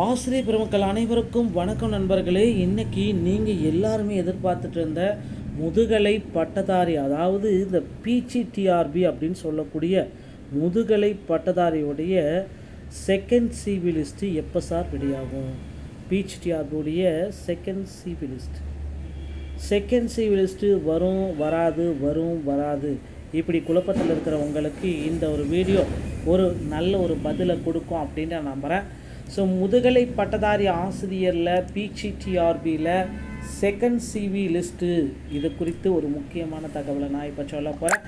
ஆசிரியர் பெருமக்கள் அனைவருக்கும் வணக்கம் நண்பர்களே. இன்னைக்கு நீங்கள் எல்லாருமே எதிர்பார்த்துட்டு இருந்த முதுகலை பட்டதாரி அதாவது இந்த பிஜிடிஆர்பி அப்படின்னு சொல்லக்கூடிய முதுகலை பட்டதாரியுடைய செகண்ட் சிவி லிஸ்ட்டு எப்போ சார் வெளியாகும்? பிஜிடிஆர்பியுடைய செகண்ட் சிவிலிஸ்ட் செகண்ட் சிவிலிஸ்ட்டு வரும் வராது வரும் வராது. இப்படி குழப்பத்தில் இருக்கிற உங்களுக்கு இந்த ஒரு வீடியோ ஒரு நல்ல ஒரு பதிலை கொடுக்கும் அப்படின்னு நான் நம்புகிறேன் ஸோ முதுகலை பட்டதாரி ஆசிரியரில் பிஜிடிஆர்பியில் செகண்ட் சிவி லிஸ்ட்டு இது குறித்து ஒரு முக்கியமான தகவலை நான் இப்போ சொல்ல போகிறேன்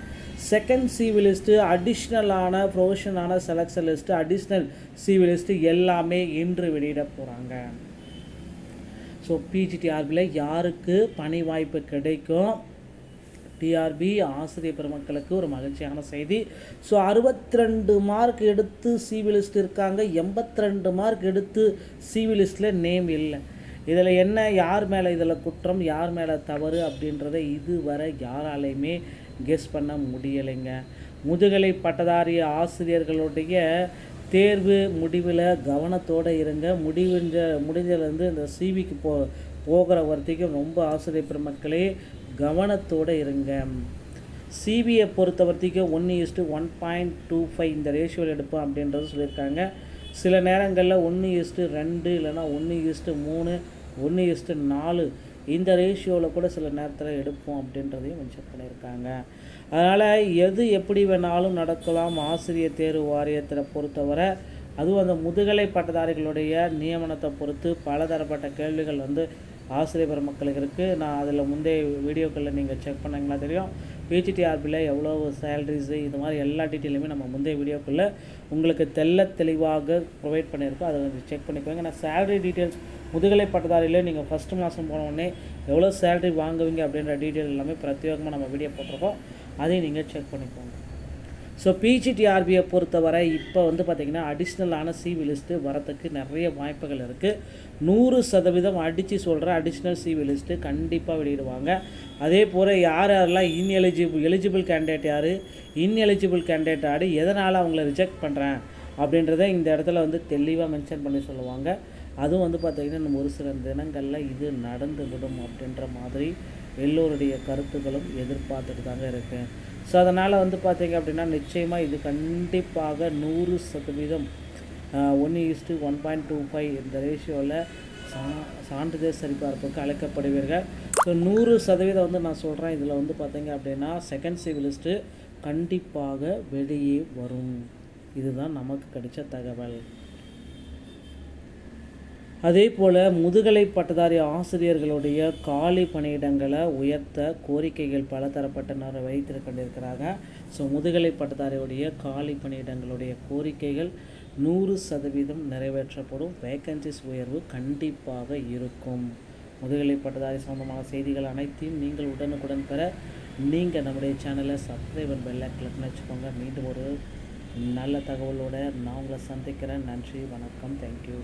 செகண்ட் சிவி லிஸ்ட்டு அடிஷ்னலான ப்ரொஃபஷனான selection list additional CV list எல்லாமே இன்று வெளியிட போகிறாங்க ஸோ பிஜிடிஆர்பியில் யாருக்கு பணி வாய்ப்பு கிடைக்கும்? டிஆர்பி ஆசிரியர் பெருமக்களுக்கு ஒரு மகிழ்ச்சியான செய்தி. ஸோ அறுபத்தி ரெண்டு மார்க் எடுத்து சிவி லிஸ்ட் இருக்காங்க. எண்பத்தி ரெண்டு மார்க் எடுத்து சிவி லிஸ்ட்டில் நேம் இல்லை. இதில் என்ன யார் மேலே இதில் குற்றம் யார் மேலே தவறு அப்படின்றத இதுவரை யாராலையுமே கெஸ் பண்ண முடியலைங்க. முதுகலை பட்டதாரி ஆசிரியர்களுடைய தேர்வு முடிவில் கவனத்தோடு இருங்க. முடிவுன்ற முடிஞ்சலேருந்து இந்த சிவிக்கு போ போகிற வரைக்கும் ரொம்ப ஆசிரியர் பெருமக்களே கவனத்தோடு இருங்க. சிபிஐ பொறுத்த வரைக்கும் ஒன்று is to one point two five இந்த ரேஷியோவில் எடுப்போம் அப்படின்றது சொல்லியிருக்காங்க. சில நேரங்களில் ஒன்று இஸ்ட்டு ரெண்டு இல்லைன்னா ஒன்று இஸ்ட்டு மூணு ஒன்று இஸ்ட்டு நாலு இந்த ரேஷியோவில் கூட சில நேரத்தில் எடுப்போம் அப்படின்றதையும் மென்ஷன் பண்ணியிருக்காங்க. அதனால் எது எப்படி வேணாலும் நடக்கலாம். ஆசிரியர் தேர்வு வாரியத்தில் பொறுத்தவரை அதுவும் அந்த முதுகலை பட்டதாரிகளுடைய நியமனத்தை பொறுத்து பலதரப்பட்ட கேள்விகள் வந்து ஆசிரியர் பெருமக்களுக்கு இருக்குது நான் அதில் முந்தைய வீடியோக்களில் நீங்கள் செக் பண்ணிங்களா தெரியும். பிஜிடிஆர்பியில் எவ்வளோ சேலரிஸு இது மாதிரி எல்லா டீட்டெயிலுமே நம்ம முந்தைய வீடியோக்குள்ளே உங்களுக்கு தெல்ல தெளிவாக ப்ரொவைட் பண்ணியிருக்கோம். அதை கொஞ்சம் செக் பண்ணிக்கோங்க. நான் சேலரி டீட்டெயில்ஸ் முதுகலை பட்டதாரியில் நீங்கள் ஃபஸ்ட்டு மாதம் போனவுடனே எவ்வளோ சேலரி வாங்குவீங்க அப்படின்ற டீட்டெயில் எல்லாமே பிரத்யேகமாக நம்ம வீடியோ போட்டிருக்கோம். அதையும் நீங்கள் செக் பண்ணிக்கோங்க. ஸோ பிஜிடிஆர்பியை பொறுத்தவரை இப்போ வந்து பார்த்திங்கன்னா அடிஷ்னலான சிவி லிஸ்ட்டு வரத்துக்கு நிறைய வாய்ப்புகள் இருக்குது நூறு சதவீதம் அடித்து சொல்கிற அடிஷ்னல் சிவி லிஸ்ட்டு கண்டிப்பாக வெளியிடுவாங்க. அதே போல் யார் யாரெல்லாம் இன்எலிஜிபிள் எலிஜிபிள் கேண்டிடேட் யார் இன்எலிஜிபிள் கேண்டிடேட் யார் எதனால் அவங்கள ரிஜெக்ட் பண்ணுறேன் அப்படின்றத இந்த இடத்துல வந்து தெளிவாக மென்ஷன் பண்ணி சொல்லுவாங்க. அதுவும் வந்து பார்த்திங்கன்னா நம்ம ஒரு சில தினங்களில் இது நடந்து விடும் அப்படின்ற மாதிரி எல்லோருடைய கருத்துக்களும் எதிர்பார்த்துட்டு தாங்க இருக்குது ஸோ அதனால் வந்து பார்த்திங்க அப்படின்னா நிச்சயமாக இது கண்டிப்பாக நூறு சதவீதம் ஒன்று is to one point two five இந்த ரேஷியோவில் சா சான்றிதழ் சரிபார்ப்புக்கு அழைக்கப்படுவீர்கள். ஸோ நூறு சதவீதம் வந்து நான் சொல்கிறேன் இதில் வந்து பார்த்தீங்க அப்படின்னா செகண்ட் சிவிலிஸ்ட்டு கண்டிப்பாக வெளியே வரும். இதுதான் நமக்கு கிடைச்ச தகவல். அதே போல் முதுகலை பட்டதாரி ஆசிரியர்களுடைய காலி பணியிடங்களை உயர்த்த கோரிக்கைகள் பல தரப்பட்டனர் வைத்து கொண்டிருக்கிறாங்க ஸோ முதுகலை பட்டதாரியுடைய காலி பணியிடங்களுடைய கோரிக்கைகள் நூறு சதவீதம் நிறைவேற்றப்படும். வேக்கன்சிஸ் உயர்வு கண்டிப்பாக இருக்கும். முதுகலை பட்டதாரி சம்பந்தமான செய்திகள் அனைத்தையும் நீங்கள் உடனுக்குடன் பெற நீங்கள் நம்முடைய சேனலை சப்ஸ்கிரைபர் பெல்லை கிளிக் வச்சுக்கோங்க. மீண்டும் ஒரு நல்ல தகவலோடு நான் உங்களை சந்திக்கிறேன். நன்றி வணக்கம். தேங்க்யூ